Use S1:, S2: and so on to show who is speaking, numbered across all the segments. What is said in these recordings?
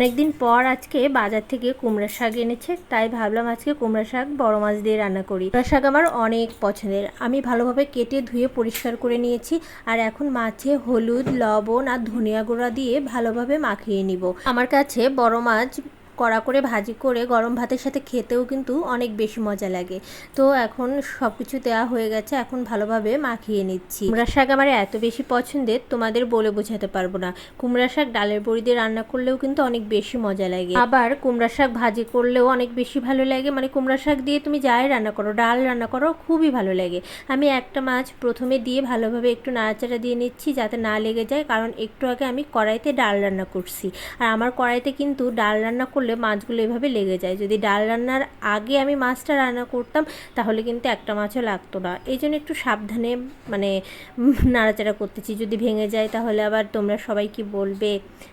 S1: অনেকদিন পর আজকে বাজার থেকে কুমড়া শাক এনেছে, তাই ভাবলাম আজকে কুমড়া শাক, বড় মাছ দিয়ে রান্না করি। কুমড়া শাক আমার অনেক পছন্দের। আমি ভালোভাবে কেটে ধুয়ে পরিষ্কার করে নিয়েছি, আর এখন মাছে হলুদ, লবণ আর ধনিয়া গুঁড়া দিয়ে ভালোভাবে মাখিয়ে নিব। আমার কাছে বড় মাছ কড়া করে ভাজি করে গরম ভাতের সাথে খেতেও কিন্তু অনেক বেশি মজা লাগে। তো এখন সব কিছু দেওয়া হয়ে গেছে, এখন ভালোভাবে মাখিয়ে নিচ্ছি। কুমড়া শাক আমার এত বেশি পছন্দের, তোমাদের বলে বোঝাতে পারব না। কুমড়া শাক ডালের বড়ি দিয়ে রান্না করলেও কিন্তু অনেক বেশি মজা লাগে। আবার কুমড়া শাক ভাজি করলেও অনেক বেশি ভালো লাগে। মানে কুমড়া শাক দিয়ে তুমি যাই রান্না করো, ডাল রান্না করো, খুবই ভালো লাগে। আমি একটা মাছ প্রথমে দিয়ে ভালোভাবে একটু নাড়াচাড়া দিয়ে নিচ্ছি যাতে না লেগে যায়, কারণ একটু আগে আমি কড়াইতে ডাল রান্না করছি। আর আমার কড়াইতে কিন্তু ডাল রান্না করলে মাছগুলো এভাবে লেগে যায়। যদি ডাল রান্নার আগে আমি মাছটা রান্না করতাম, তাহলে কিন্তু একটা মাছও লাগতো না। এই জন্য একটু সাবধানে মানে নাড়াচাড়া করতেছি। যদি ভেঙে যায়, তাহলে আবার তোমরা সবাই কি বলবে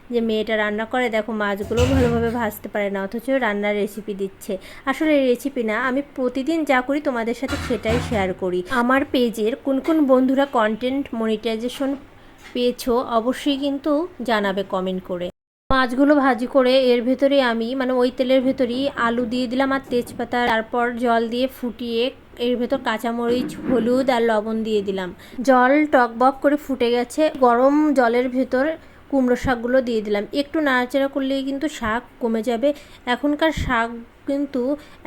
S1: যে, মেয়েটা রান্না করে, দেখো মাছগুলো ভালোভাবে ভাজতে পারে না, অথচ রান্নার রেসিপি দিচ্ছে। আসলে রেসিপি না, আমি প্রতিদিন যা করি, তোমাদের সাথে সেটাই শেয়ার করি। আমার পেজের কোন কোন বন্ধুরা কন্টেন্ট মনিটাইজেশন পেয়েছ, অবশ্যই কিন্তু জানাবে কমেন্ট করে। মাছগুলো ভাজি করে এর ভেতরে আমি মানে ওই তেলের ভেতরেই আলু দিয়ে দিলাম আর তেজপাতা, তারপর জল দিয়ে ফুটিয়ে এর ভেতর কাঁচামরিচ, হলুদ আর লবণ দিয়ে দিলাম। জল টক বক করে ফুটে গেছে, গরম জলের ভেতর কুমড়ো শাকগুলো দিয়ে দিলাম। একটু নাড়াচাড়া করলেই কিন্তু শাক কমে যাবে। এখনকার শাক কিন্তু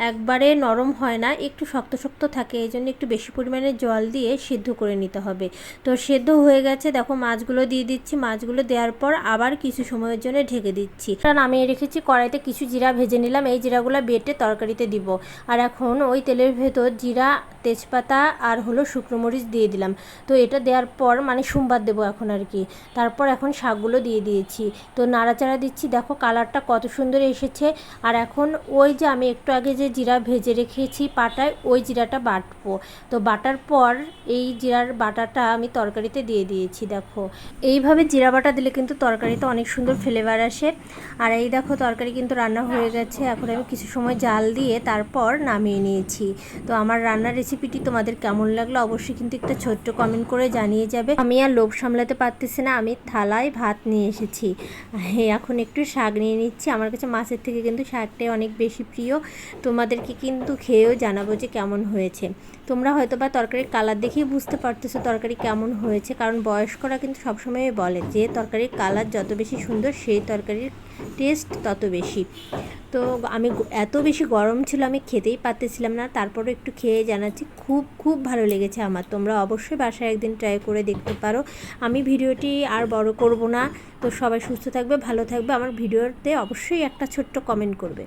S1: একবারে নরম হয় না, একটু শক্ত শক্ত থাকে, এই জন্য একটু বেশি পরিমাণে জল দিয়ে সিদ্ধ করে নিতে হবে। তো সেদ্ধ হয়ে গেছে, দেখো মাছগুলো দিয়ে দিচ্ছি, মাছগুলো দেওয়ার পর আবার কিছু সময়ের জন্য ঢেকে দিচ্ছি। কারণ আমি রেখেছি, কড়াইতে কিছু জিরা ভেজে নিলাম, এই জিরাগুলো বেটে তরকারিতে দিব। আর এখন ওই তেলের ভেতর জিরা, তেজপাতা আর হলো শুকনো মরিচ দিয়ে দিলাম। তো এটা দেওয়ার পর মানে সোমবার দেবো এখন আর কি। তারপর এখন শাকগুলো দিয়ে দিয়েছি। তো নাড়াচাড়া দিচ্ছি, দেখো কালারটা কত সুন্দর এসেছে। আর এখন ওই যে আমি একটু আগে যে জিরা ভেজে রেখেছি পাটায় ওই জিরাটা বাটবো। তো বাটার পর এই জিরার বাটাটা আমি তরকারিতে দিয়ে দিয়েছি, দেখো। এইভাবে জিরা বাটা দিলে কিন্তু তরকারিতে অনেক সুন্দর ফ্লেভার আসে। আর এই দেখো, তরকারি কিন্তু রান্না হয়ে গেছে। এখন আমি কিছু সময় জাল দিয়ে তারপর নামিয়ে নিয়েছি। তো আমার রান্নার রেসিপিটি তোমাদের কেমন লাগল অবশ্যই কিন্তু একটা ছোট্ট কমেন্ট করে জানিয়ে যাবে। আমি আর লোভ সামলাতে পারতেছি না, আমি থালায় ভাত নিয়ে এসেছি। এখন একটু শাক নিয়ে নিচ্ছি। আমার কাছে মাছের থেকে কিন্তু শাকটাই অনেক বেশি প্রিয়, তোমাদেরকে কিন্তু খেয়েও জানাব যে কেমন হয়েছে। তোমরা হয়তো বা তরকারির কালার দেখেই বুঝতে পারতেছো তরকারি কেমন হয়েছে, কারণ বয়স্করা কিন্তু সবসময় বলে যে তরকারির কালার যত বেশি সুন্দর, সেই তরকারির টেস্ট তত বেশি। তো আমি এত বেশি গরম ছিল আমি খেতেই পারতেছিলাম না তারপরে একটু খেয়ে জানাচ্ছি। খুব খুব ভালো লেগেছে আমার। তোমরা অবশ্যই বাসায় একদিন ট্রাই করে দেখতে পারো। আমি ভিডিওটি আর বড় করব না। তো সবাই সুস্থ থাকবে, ভালো থাকবে। আমার ভিডিওতে অবশ্যই একটা ছোট্ট কমেন্ট করবে।